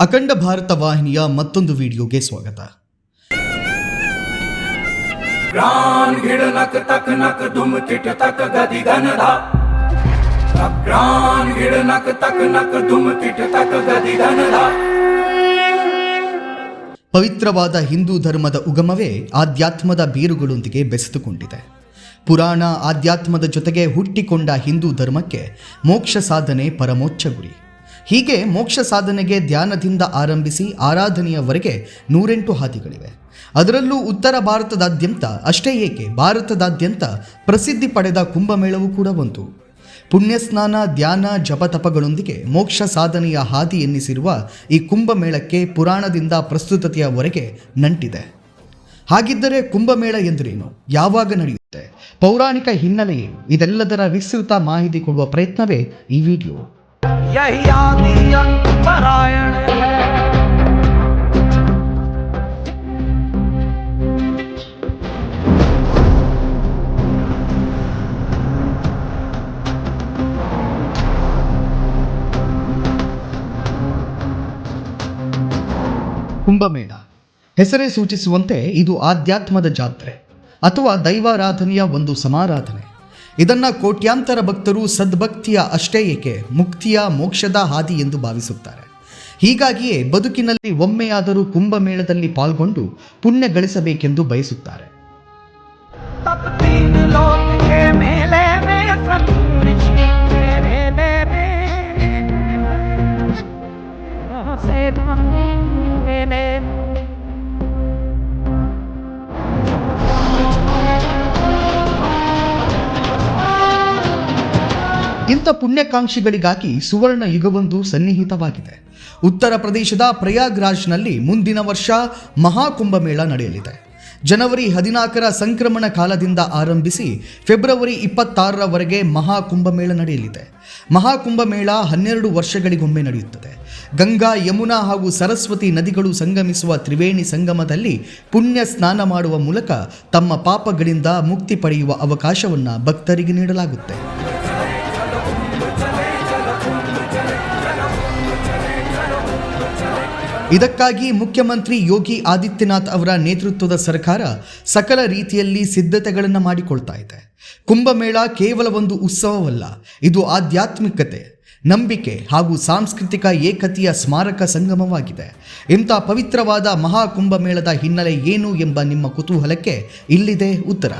ಅಖಂಡ ಭಾರತ ವಾಹಿನಿಯ ಮತ್ತೊಂದು ವಿಡಿಯೋಗೆ ಸ್ವಾಗತ. ಪವಿತ್ರವಾದ ಹಿಂದೂ ಧರ್ಮದ ಉಗಮವೇ ಆಧ್ಯಾತ್ಮದ ಬೀರುಗಳೊಂದಿಗೆ ಬೆಸೆದುಕೊಂಡಿದೆ. ಪುರಾಣ ಆಧ್ಯಾತ್ಮದ ಜೊತೆಗೆ ಹುಟ್ಟಿಕೊಂಡ ಹಿಂದೂ ಧರ್ಮಕ್ಕೆ ಮೋಕ್ಷ ಸಾಧನೆ ಪರಮೋಚ್ಚ ಗುರಿ. ಹೀಗೆ ಮೋಕ್ಷ ಸಾಧನೆಗೆ ಧ್ಯಾನದಿಂದ ಆರಂಭಿಸಿ ಆರಾಧನೆಯವರೆಗೆ ನೂರೆಂಟು ಹಾದಿಗಳಿವೆ. ಅದರಲ್ಲೂ ಉತ್ತರ ಭಾರತದಾದ್ಯಂತ ಅಷ್ಟೇ ಏಕೆ ಭಾರತದಾದ್ಯಂತ ಪ್ರಸಿದ್ಧಿ ಪಡೆದ ಕುಂಭಮೇಳವೂ ಕೂಡ ಒಂದು. ಪುಣ್ಯಸ್ನಾನ, ಧ್ಯಾನ, ಜಪತಪಗಳೊಂದಿಗೆ ಮೋಕ್ಷ ಸಾಧನೆಯ ಹಾದಿ ಎನ್ನಿಸಿರುವ ಈ ಕುಂಭಮೇಳಕ್ಕೆ ಪುರಾಣದಿಂದ ಪ್ರಸ್ತುತತೆಯವರೆಗೆ ನಂಟಿದೆ. ಹಾಗಿದ್ದರೆ ಕುಂಭಮೇಳ ಎಂದರೇನು? ಯಾವಾಗ ನಡೆಯುತ್ತೆ? ಪೌರಾಣಿಕ ಹಿನ್ನೆಲೆ ಇದೆಲ್ಲದರ ವಿಸ್ತೃತ ಮಾಹಿತಿ ಕೊಡುವ ಪ್ರಯತ್ನವೇ ಈ ವಿಡಿಯೋ. यही आदि अंत परायण है ಕುಂಭಮೇಳ ಹೆಸರೇ ಸೂಚಿಸುವಂತೆ ಇದು ಆಧ್ಯಾತ್ಮದ ಜಾತ್ರೆ ಅಥವಾ ದೈವಾರಾಧನೆಯ ಒಂದು ಸಮಾರಾಧನೆ ಇದನ್ನ ಕೋಟ್ಯಾಂತರ ಭಕ್ತರು ಸದ್ಭಕ್ತಿಯ ಅಷ್ಟೇ ಏಕೆ? ಮುಕ್ತಿಯ ಮೋಕ್ಷದ ಹಾದಿ ಎಂದು ಭಾವಿಸುತ್ತಾರೆ. ಹೀಗಾಗಿಯೇ ಬದುಕಿನಲ್ಲಿ ಒಮ್ಮೆಯಾದರೂ ಕುಂಭಮೇಳದಲ್ಲಿ ಪಾಲ್ಗೊಂಡು ಪುಣ್ಯ ಗಳಿಸಬೇಕೆಂದು ಬಯಸುತ್ತಾರೆ. ಇಂಥ ಪುಣ್ಯಕಾಂಕ್ಷಿಗಳಿಗಾಗಿ ಸುವರ್ಣ ಯುಗವೊಂದು ಸನ್ನಿಹಿತವಾಗಿದೆ. ಉತ್ತರ ಪ್ರದೇಶದ ಪ್ರಯಾಗ್ರಾಜ್ನಲ್ಲಿ ಮುಂದಿನ ವರ್ಷ ಮಹಾಕುಂಭಮೇಳ ನಡೆಯಲಿದೆ. ಜನವರಿ ಹದಿನಾಲ್ಕರ ಸಂಕ್ರಮಣ ಕಾಲದಿಂದ ಆರಂಭಿಸಿ ಫೆಬ್ರವರಿ ಇಪ್ಪತ್ತಾರರವರೆಗೆ ಮಹಾಕುಂಭಮೇಳ ನಡೆಯಲಿದೆ. ಮಹಾಕುಂಭಮೇಳ ಹನ್ನೆರಡು ವರ್ಷಗಳಿಗೊಮ್ಮೆ ನಡೆಯುತ್ತದೆ. ಗಂಗಾ, ಯಮುನಾ ಹಾಗೂ ಸರಸ್ವತಿ ನದಿಗಳು ಸಂಗಮಿಸುವ ತ್ರಿವೇಣಿ ಸಂಗಮದಲ್ಲಿ ಪುಣ್ಯ ಸ್ನಾನ ಮಾಡುವ ಮೂಲಕ ತಮ್ಮ ಪಾಪಗಳಿಂದ ಮುಕ್ತಿ ಪಡೆಯುವ ಅವಕಾಶವನ್ನು ಭಕ್ತರಿಗೆ ನೀಡಲಾಗುತ್ತೆ. ಇದಕ್ಕಾಗಿ ಮುಖ್ಯಮಂತ್ರಿ ಯೋಗಿ ಆದಿತ್ಯನಾಥ್ ಅವರ ನೇತೃತ್ವದ ಸರ್ಕಾರ ಸಕಲ ರೀತಿಯಲ್ಲಿ ಸಿದ್ಧತೆಗಳನ್ನು ಮಾಡಿಕೊಳ್ತಾ ಇದೆ. ಕುಂಭಮೇಳ ಕೇವಲ ಒಂದು ಉತ್ಸವವಲ್ಲ, ಇದು ಆಧ್ಯಾತ್ಮಿಕತೆ, ನಂಬಿಕೆ ಹಾಗೂ ಸಾಂಸ್ಕೃತಿಕ ಏಕತೆಯ ಸ್ಮಾರಕ ಸಂಗಮವಾಗಿದೆ. ಇಂಥ ಪವಿತ್ರವಾದ ಮಹಾಕುಂಭಮೇಳದ ಹಿನ್ನೆಲೆ ಏನು ಎಂಬ ನಿಮ್ಮ ಕುತೂಹಲಕ್ಕೆ ಇಲ್ಲಿದೆ ಉತ್ತರ.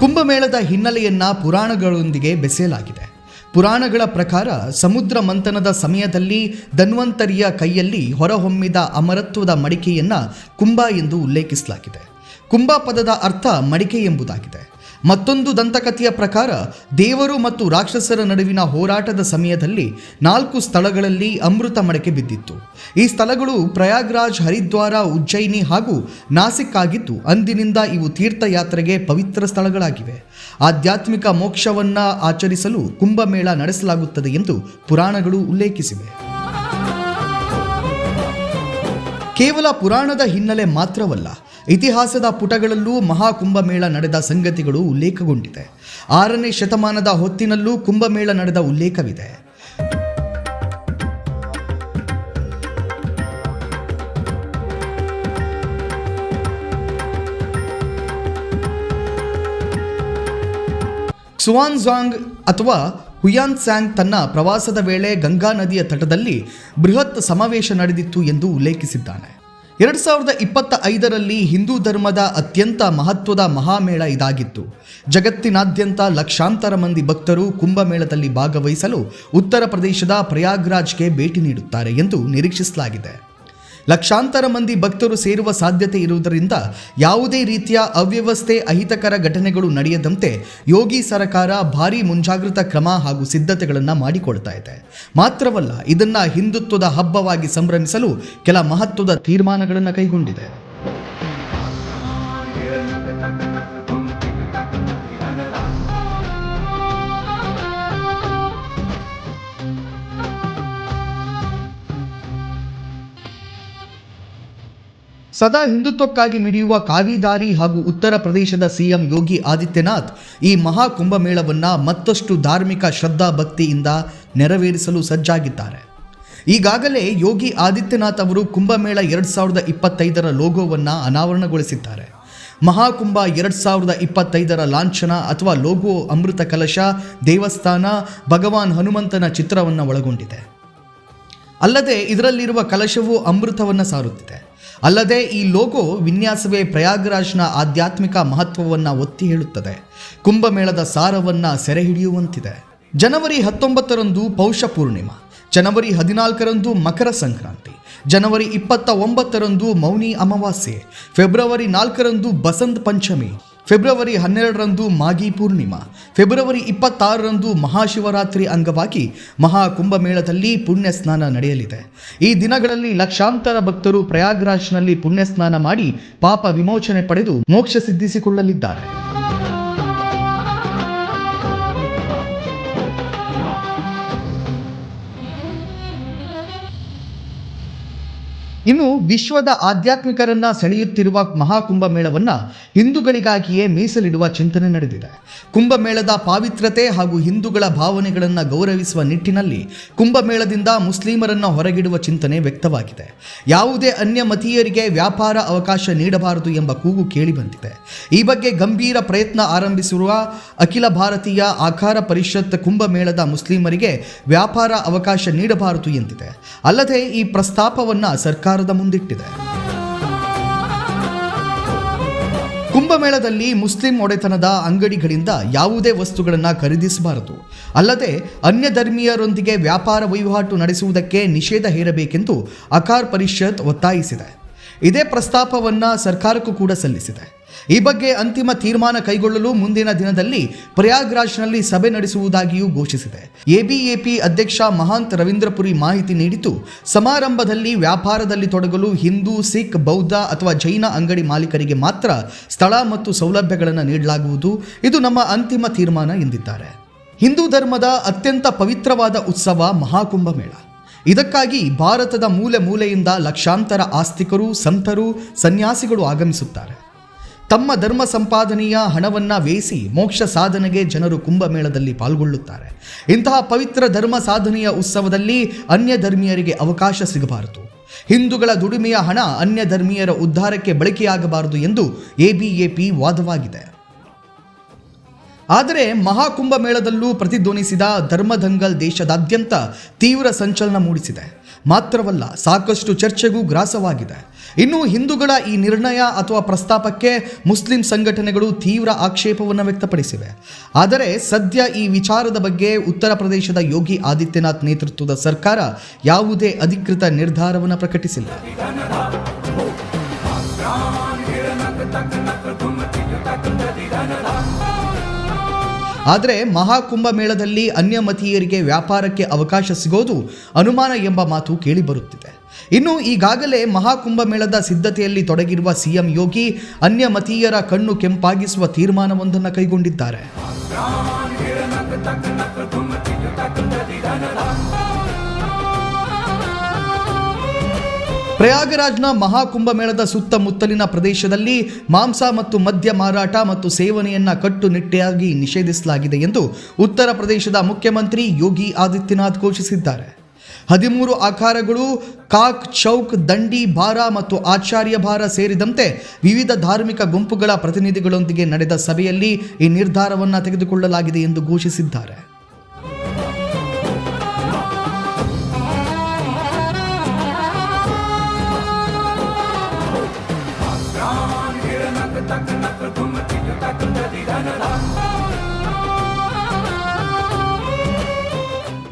ಕುಂಭಮೇಳದ ಹಿನ್ನೆಲೆಯನ್ನ ಪುರಾಣಗಳೊಂದಿಗೆ ಬೆಸೆಯಲಾಗಿದೆ. ಪುರಾಣಗಳ ಪ್ರಕಾರ ಸಮುದ್ರ ಮಂಥನದ ಸಮಯದಲ್ಲಿ ಧನ್ವಂತರಿಯ ಕೈಯಲ್ಲಿ ಹೊರಹೊಮ್ಮಿದ ಅಮರತ್ವದ ಮಡಿಕೆಯನ್ನ ಕುಂಭ ಎಂದು ಉಲ್ಲೇಖಿಸಲಾಗಿದೆ. ಕುಂಭ ಪದದ ಅರ್ಥ ಮಡಿಕೆ ಎಂಬುದಾಗಿದೆ. ಮತ್ತೊಂದು ದಂತಕಥೆಯ ಪ್ರಕಾರ, ದೇವರು ಮತ್ತು ರಾಕ್ಷಸರ ನಡುವಿನ ಹೋರಾಟದ ಸಮಯದಲ್ಲಿ ನಾಲ್ಕು ಸ್ಥಳಗಳಲ್ಲಿ ಅಮೃತ ಮಡಕೆ ಬಿದ್ದಿತ್ತು. ಈ ಸ್ಥಳಗಳು ಪ್ರಯಾಗ್ರಾಜ್ ಹರಿದ್ವಾರ, ಉಜ್ಜಯಿನಿ ಹಾಗೂ ನಾಸಿಕ್ ಆಗಿದ್ದು ಅಂದಿನಿಂದ ಇವು ತೀರ್ಥಯಾತ್ರೆಗೆ ಪವಿತ್ರ ಸ್ಥಳಗಳಾಗಿವೆ. ಆಧ್ಯಾತ್ಮಿಕ ಮೋಕ್ಷವನ್ನ ಆಚರಿಸಲು ಕುಂಭಮೇಳ ನಡೆಸಲಾಗುತ್ತದೆ ಎಂದು ಪುರಾಣಗಳು ಉಲ್ಲೇಖಿಸಿವೆ. ಕೇವಲ ಪುರಾಣದ ಹಿನ್ನೆಲೆ ಮಾತ್ರವಲ್ಲ ಇತಿಹಾಸದ ಪುಟಗಳಲ್ಲೂ ಮಹಾಕುಂಭಮೇಳ ನಡೆದ ಸಂಗತಿಗಳು ಉಲ್ಲೇಖಗೊಂಡಿದೆ. ಆರನೇ ಶತಮಾನದ ಹೊತ್ತಿನಲ್ಲೂ ಕುಂಭಮೇಳ ನಡೆದ ಉಲ್ಲೇಖವಿದೆ. ಸುವಾನ್ಝಾಂಗ್ ಅಥವಾ ಹುಯಾನ್ ಸ್ಯಾಂಗ್ ತನ್ನ ಪ್ರವಾಸದ ವೇಳೆ ಗಂಗಾ ನದಿಯ ತಟದಲ್ಲಿ ಬೃಹತ್ ಸಮಾವೇಶ ನಡೆದಿತ್ತು ಎಂದು ಉಲ್ಲೇಖಿಸಿದ್ದಾನೆ. ಎರಡು ಸಾವಿರದ ಇಪ್ಪತ್ತ ಐದರಲ್ಲಿ ಹಿಂದೂ ಧರ್ಮದ ಅತ್ಯಂತ ಮಹತ್ವದ ಮಹಾಮೇಳ ಇದಾಗಿತ್ತು. ಜಗತ್ತಿನಾದ್ಯಂತ ಲಕ್ಷಾಂತರ ಮಂದಿ ಭಕ್ತರು ಕುಂಭಮೇಳದಲ್ಲಿ ಭಾಗವಹಿಸಲು ಉತ್ತರ ಪ್ರದೇಶದ ಪ್ರಯಾಗ್ರಾಜ್ಗೆ ಭೇಟಿ ನೀಡುತ್ತಾರೆ ಎಂದು ನಿರೀಕ್ಷಿಸಲಾಗಿದೆ. ಲಕ್ಷಾಂತರ ಮಂದಿ ಭಕ್ತರು ಸೇರುವ ಸಾಧ್ಯತೆ ಇರುವುದರಿಂದ ಯಾವುದೇ ರೀತಿಯ ಅವ್ಯವಸ್ಥೆ, ಅಹಿತಕರ ಘಟನೆಗಳು ನಡೆಯದಂತೆ ಯೋಗಿ ಸರಕಾರ ಭಾರೀ ಮುಂಜಾಗ್ರತಾ ಕ್ರಮ ಹಾಗೂ ಸಿದ್ಧತೆಗಳನ್ನು ಮಾಡಿಕೊಳ್ತಾ ಇದೆ. ಮಾತ್ರವಲ್ಲ, ಇದನ್ನು ಹಿಂದುತ್ವದ ಹಬ್ಬವಾಗಿ ಸಂಭ್ರಮಿಸಲು ಕೆಲ ಮಹತ್ವದ ತೀರ್ಮಾನಗಳನ್ನು ಕೈಗೊಂಡಿದೆ. ಸದಾ ಹಿಂದುತ್ವಕ್ಕಾಗಿ ಮಿಡಿಯುವ ಕಾವಿದಾರಿ ಹಾಗೂ ಉತ್ತರ ಪ್ರದೇಶದ ಸಿಎಂ ಯೋಗಿ ಆದಿತ್ಯನಾಥ್ ಈ ಮಹಾ ಕುಂಭಮೇಳವನ್ನು ಮತ್ತಷ್ಟು ಧಾರ್ಮಿಕ ಶ್ರದ್ಧಾ ಭಕ್ತಿಯಿಂದ ನೆರವೇರಿಸಲು ಸಜ್ಜಾಗಿದ್ದಾರೆ. ಈಗಾಗಲೇ ಯೋಗಿ ಆದಿತ್ಯನಾಥ್ ಅವರು ಕುಂಭಮೇಳ ಎರಡು ಸಾವಿರದ ಇಪ್ಪತ್ತೈದರ ಲೋಗೋವನ್ನು ಅನಾವರಣಗೊಳಿಸಿದ್ದಾರೆ. ಮಹಾಕುಂಭ ಎರಡು ಸಾವಿರದ ಇಪ್ಪತ್ತೈದರ ಲಾಂಛನ ಅಥವಾ ಲೋಗೋ ಅಮೃತ ಕಲಶ, ದೇವಸ್ಥಾನ, ಭಗವಾನ್ ಹನುಮಂತನ ಚಿತ್ರವನ್ನು ಒಳಗೊಂಡಿದೆ. ಅಲ್ಲದೆ ಇದರಲ್ಲಿರುವ ಕಲಶವು ಅಮೃತವನ್ನು ಸಾರುತ್ತಿದೆ. ಅಲ್ಲದೆ ಈ ಲೋಗೋ ವಿನ್ಯಾಸವೇ ಪ್ರಯಾಗರಾಜ್ನ ಆಧ್ಯಾತ್ಮಿಕ ಮಹತ್ವವನ್ನು ಒತ್ತಿ ಹೇಳುತ್ತದೆ. ಕುಂಭಮೇಳದ ಸಾರವನ್ನು ಸೆರೆ ಹಿಡಿಯುವಂತಿದೆ ಜನವರಿ ಹತ್ತೊಂಬತ್ತರಂದು ಪೌಷ ಪೂರ್ಣಿಮಾ, ಜನವರಿ ಹದಿನಾಲ್ಕರಂದು ಮಕರ ಸಂಕ್ರಾಂತಿ, ಜನವರಿ ಇಪ್ಪತ್ತ ಒಂಬತ್ತರಂದು ಮೌನಿ ಅಮಾವಾಸ್ಯೆ, ಫೆಬ್ರವರಿ ನಾಲ್ಕರಂದು ಬಸಂತ್ ಪಂಚಮಿ ಫೆಬ್ರವರಿ ಹನ್ನೆರಡರಂದು ಮಾಗಿ ಪೂರ್ಣಿಮಾ, ಫೆಬ್ರವರಿ ಇಪ್ಪತ್ತಾರರಂದು ಮಹಾಶಿವರಾತ್ರಿ ಅಂಗವಾಗಿ ಮಹಾಕುಂಭಮೇಳದಲ್ಲಿ ಪುಣ್ಯ ಸ್ನಾನ ನಡೆಯಲಿದೆ. ಈ ದಿನಗಳಲ್ಲಿ ಲಕ್ಷಾಂತರ ಭಕ್ತರು ಪ್ರಯಾಗ್ರಾಜ್ನಲ್ಲಿ ಪುಣ್ಯ ಸ್ನಾನ ಮಾಡಿ ಪಾಪ ವಿಮೋಚನೆ ಪಡೆದು ಮೋಕ್ಷ ಸಿದ್ಧಿಸಿಕೊಳ್ಳಲಿದ್ದಾರೆ. ಇನ್ನು ವಿಶ್ವದ ಆಧ್ಯಾತ್ಮಿಕರನ್ನ ಸೆಳೆಯುತ್ತಿರುವ ಮಹಾಕುಂಭಮೇಳವನ್ನ ಹಿಂದೂಗಳಿಗಾಗಿಯೇ ಮೀಸಲಿಡುವ ಚಿಂತನೆ ನಡೆದಿದೆ. ಕುಂಭಮೇಳದ ಪಾವಿತ್ರತೆ ಹಾಗೂ ಹಿಂದೂಗಳ ಭಾವನೆಗಳನ್ನು ಗೌರವಿಸುವ ನಿಟ್ಟಿನಲ್ಲಿ ಕುಂಭಮೇಳದಿಂದ ಮುಸ್ಲಿಮರನ್ನ ಹೊರಗಿಡುವ ಚಿಂತನೆ ವ್ಯಕ್ತವಾಗಿದೆ. ಯಾವುದೇ ಅನ್ಯ ಮತೀಯರಿಗೆ ವ್ಯಾಪಾರ ಅವಕಾಶ ನೀಡಬಾರದು ಎಂಬ ಕೂಗು ಕೇಳಿಬಂದಿದೆ. ಈ ಬಗ್ಗೆ ಗಂಭೀರ ಪ್ರಯತ್ನ ಆರಂಭಿಸಿರುವ ಅಖಿಲ ಭಾರತೀಯ ಆಕಾರ ಪರಿಷತ್ ಕುಂಭಮೇಳದ ಮುಸ್ಲಿಮರಿಗೆ ವ್ಯಾಪಾರ ಅವಕಾಶ ನೀಡಬಾರದು ಎಂದಿದೆ. ಅಲ್ಲದೆ ಈ ಪ್ರಸ್ತಾಪವನ್ನ ಸರ್ಕಾರದ ಮುಂದಿಟ್ಟಿದೆ. ಕುಂಭಮೇಳದಲ್ಲಿ ಮುಸ್ಲಿಂ ಒಡೆತನದ ಅಂಗಡಿಗಳಿಂದ ಯಾವುದೇ ವಸ್ತುಗಳನ್ನು ಖರೀದಿಸಬಾರದು. ಅಲ್ಲದೆ ಅನ್ಯ ಧರ್ಮೀಯರೊಂದಿಗೆ ವ್ಯಾಪಾರ ವಹಿವಾಟು ನಡೆಸುವುದಕ್ಕೆ ನಿಷೇಧ ಹೇರಬೇಕೆಂದು ಅಕಾರ್ ಪರಿಷತ್ ಒತ್ತಾಯಿಸಿದೆ. ಇದೇ ಪ್ರಸ್ತಾಪವನ್ನ ಸರ್ಕಾರಕ್ಕೂ ಕೂಡ ಸಲ್ಲಿಸಿದೆ. ಈ ಬಗ್ಗೆ ಅಂತಿಮ ತೀರ್ಮಾನ ಕೈಗೊಳ್ಳಲು ಮುಂದಿನ ದಿನದಲ್ಲಿ ಪ್ರಯಾಗ್ರಾಜ್ನಲ್ಲಿ ಸಭೆ ನಡೆಸುವುದಾಗಿಯೂ ಘೋಷಿಸಿದೆ. ಎಬಿಎಪಿ ಅಧ್ಯಕ್ಷ ಮಹಾಂತ್ ರವೀಂದ್ರಪುರಿ ಮಾಹಿತಿ ನೀಡಿದ್ದು, ಸಮಾರಂಭದಲ್ಲಿ ವ್ಯಾಪಾರದಲ್ಲಿ ತೊಡಗಲು ಹಿಂದೂ, ಸಿಖ್, ಬೌದ್ಧ ಅಥವಾ ಜೈನ ಅಂಗಡಿ ಮಾಲೀಕರಿಗೆ ಮಾತ್ರ ಸ್ಥಳ ಮತ್ತು ಸೌಲಭ್ಯಗಳನ್ನು ನೀಡಲಾಗುವುದು. ಇದು ನಮ್ಮ ಅಂತಿಮ ತೀರ್ಮಾನ ಎಂದಿದ್ದಾರೆ. ಹಿಂದೂ ಧರ್ಮದ ಅತ್ಯಂತ ಪವಿತ್ರವಾದ ಉತ್ಸವ ಮಹಾಕುಂಭ ಮೇಳ. ಇದಕ್ಕಾಗಿ ಭಾರತದ ಮೂಲೆ ಮೂಲೆಯಿಂದ ಲಕ್ಷಾಂತರ ಆಸ್ತಿಕರು, ಸಂತರು, ಸನ್ಯಾಸಿಗಳು ಆಗಮಿಸುತ್ತಾರೆ. ತಮ್ಮ ಧರ್ಮ ಸಂಪಾದನೆಯ ಹಣವನ್ನು ವೇಸಿ ಮೋಕ್ಷ ಸಾಧನೆಗೆ ಜನರು ಕುಂಭಮೇಳದಲ್ಲಿ ಪಾಲ್ಗೊಳ್ಳುತ್ತಾರೆ. ಇಂತಹ ಪವಿತ್ರ ಧರ್ಮ ಸಾಧನೆಯ ಉತ್ಸವದಲ್ಲಿ ಅನ್ಯ ಧರ್ಮೀಯರಿಗೆ ಅವಕಾಶ ಸಿಗಬಾರದು. ಹಿಂದೂಗಳ ದುಡಿಮೆಯ ಹಣ ಅನ್ಯ ಧರ್ಮೀಯರ ಉದ್ಧಾರಕ್ಕೆ ಬಳಕೆಯಾಗಬಾರದು ಎಂದು ಎಬಿಎಪಿ ವಾದವಾಗಿದೆ. ಆದರೆ ಮಹಾಕುಂಭ ಮೇಳದಲ್ಲೂ ಪ್ರತಿಧ್ವನಿಸಿದ ಧರ್ಮದಂಗಲ್ ದೇಶದಾದ್ಯಂತ ತೀವ್ರ ಸಂಚಲನ ಮೂಡಿಸಿದೆ. ಮಾತ್ರವಲ್ಲ, ಸಾಕಷ್ಟು ಚರ್ಚೆಗೂ ಗ್ರಾಸವಾಗಿದೆ. ಇನ್ನು ಹಿಂದೂಗಳ ಈ ನಿರ್ಣಯ ಅಥವಾ ಪ್ರಸ್ತಾಪಕ್ಕೆ ಮುಸ್ಲಿಂ ಸಂಘಟನೆಗಳು ತೀವ್ರ ಆಕ್ಷೇಪವನ್ನು ವ್ಯಕ್ತಪಡಿಸಿವೆ. ಆದರೆ ಸದ್ಯ ಈ ವಿಚಾರದ ಬಗ್ಗೆ ಉತ್ತರ ಪ್ರದೇಶದ ಯೋಗಿ ಆದಿತ್ಯನಾಥ್ ನೇತೃತ್ವದ ಸರ್ಕಾರ ಯಾವುದೇ ಅಧಿಕೃತ ನಿರ್ಧಾರವನ್ನು ಪ್ರಕಟಿಸಿಲ್ಲ. ಆದರೆ ಮಹಾಕುಂಭ ಮೇಳದಲ್ಲಿ ಅನ್ಯಮತೀಯರಿಗೆ ವ್ಯಾಪಾರಕ್ಕೆ ಅವಕಾಶ ಸಿಗೋದು ಅನುಮಾನ ಎಂಬ ಮಾತು ಕೇಳಿಬರುತ್ತಿದೆ ಇನ್ನು ಈಗಾಗಲೇ ಮಹಾಕುಂಭ ಮೇಳದ ಸಿದ್ಧತೆಯಲ್ಲಿ ತೊಡಗಿರುವ ಸಿಎಂ ಯೋಗಿ ಅನ್ಯ ಮತೀಯರ ಕಣ್ಣು ಕೆಂಪಾಗಿಸುವ ತೀರ್ಮಾನವೊಂದನ್ನು ಕೈಗೊಂಡಿದ್ದಾರೆ. ಪ್ರಯಾಗರಾಜ್ನ ಮಹಾಕುಂಭ ಮೇಳದ ಸುತ್ತಮುತ್ತಲಿನ ಪ್ರದೇಶದಲ್ಲಿ ಮಾಂಸ ಮತ್ತು ಮದ್ಯ ಮಾರಾಟ ಮತ್ತು ಸೇವನೆಯನ್ನು ಕಟ್ಟುನಿಟ್ಟಾಗಿ ನಿಷೇಧಿಸಲಾಗಿದೆ ಎಂದು ಉತ್ತರ ಪ್ರದೇಶದ ಮುಖ್ಯಮಂತ್ರಿ ಯೋಗಿ ಆದಿತ್ಯನಾಥ್ ಘೋಷಿಸಿದ್ದಾರೆ. ಹದಿಮೂರು ಆಕಾರಗಳು, ಕಾಕ್, ಚೌಕ್, ದಂಡಿ ಭಾರ ಮತ್ತು ಆಚಾರ್ಯ ಭಾರ ಸೇರಿದಂತೆ ವಿವಿಧ ಧಾರ್ಮಿಕ ಗುಂಪುಗಳ ಪ್ರತಿನಿಧಿಗಳೊಂದಿಗೆ ನಡೆದ ಸಭೆಯಲ್ಲಿ ಈ ನಿರ್ಧಾರವನ್ನು ತೆಗೆದುಕೊಳ್ಳಲಾಗಿದೆ ಎಂದು ಘೋಷಿಸಿದ್ದಾರೆ.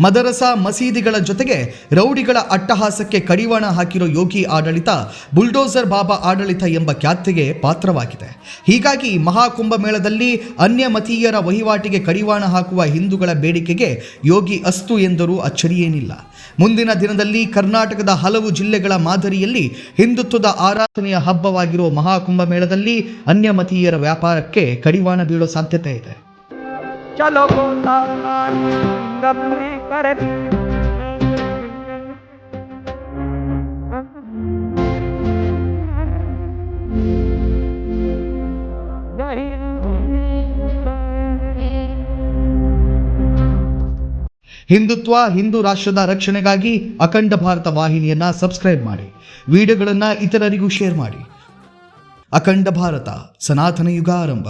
ಮದರಸ ಮಸೀದಿಗಳ ಜೊತೆಗೆ ರೌಡಿಗಳ ಅಟ್ಟಹಾಸಕ್ಕೆ ಕಡಿವಾಣ ಹಾಕಿರೋ ಯೋಗಿ ಆಡಳಿತ, ಬುಲ್ಡೋಸರ್ ಬಾಬಾ ಆಡಳಿತ ಎಂಬ ಖ್ಯಾತಿಗೆ ಪಾತ್ರವಾಗಿದೆ. ಹೀಗಾಗಿ ಮಹಾಕುಂಭ ಮೇಳದಲ್ಲಿ ಅನ್ಯ ಮತೀಯರ ವಹಿವಾಟಿಗೆ ಕಡಿವಾಣ ಹಾಕುವ ಹಿಂದೂಗಳ ಬೇಡಿಕೆಗೆ ಯೋಗಿ ಅಸ್ತು ಎಂದರೂ ಅಚ್ಚರಿಯೇನಿಲ್ಲ. ಮುಂದಿನ ದಿನದಲ್ಲಿ ಕರ್ನಾಟಕದ ಹಲವು ಜಿಲ್ಲೆಗಳ ಮಾದರಿಯಲ್ಲಿ ಹಿಂದುತ್ವದ ಆರಾಧನೆಯ ಹಬ್ಬವಾಗಿರೋ ಮಹಾಕುಂಭ ಮೇಳದಲ್ಲಿ ಅನ್ಯ ಮತೀಯರ ವ್ಯಾಪಾರಕ್ಕೆ ಕಡಿವಾಣ ಬೀಳೋ ಸಾಧ್ಯತೆ ಇದೆ. चलो कर। ಹಿಂದುತ್ವ, ಹಿಂದೂ ರಾಷ್ಟ್ರದ ರಕ್ಷಣೆಗಾಗಿ ಅಖಂಡ ಭಾರತ ವಾಹಿನಿಯನ್ನ ಸಬ್ಸ್ಕ್ರೈಬ್ ಮಾಡಿ, ವಿಡಿಯೋಗಳನ್ನು ಇತರರಿಗೂ ಶೇರ್ ಮಾಡಿ. ಅಖಂಡ ಭಾರತ, ಸನಾತನ ಯುಗ ಆರಂಭ.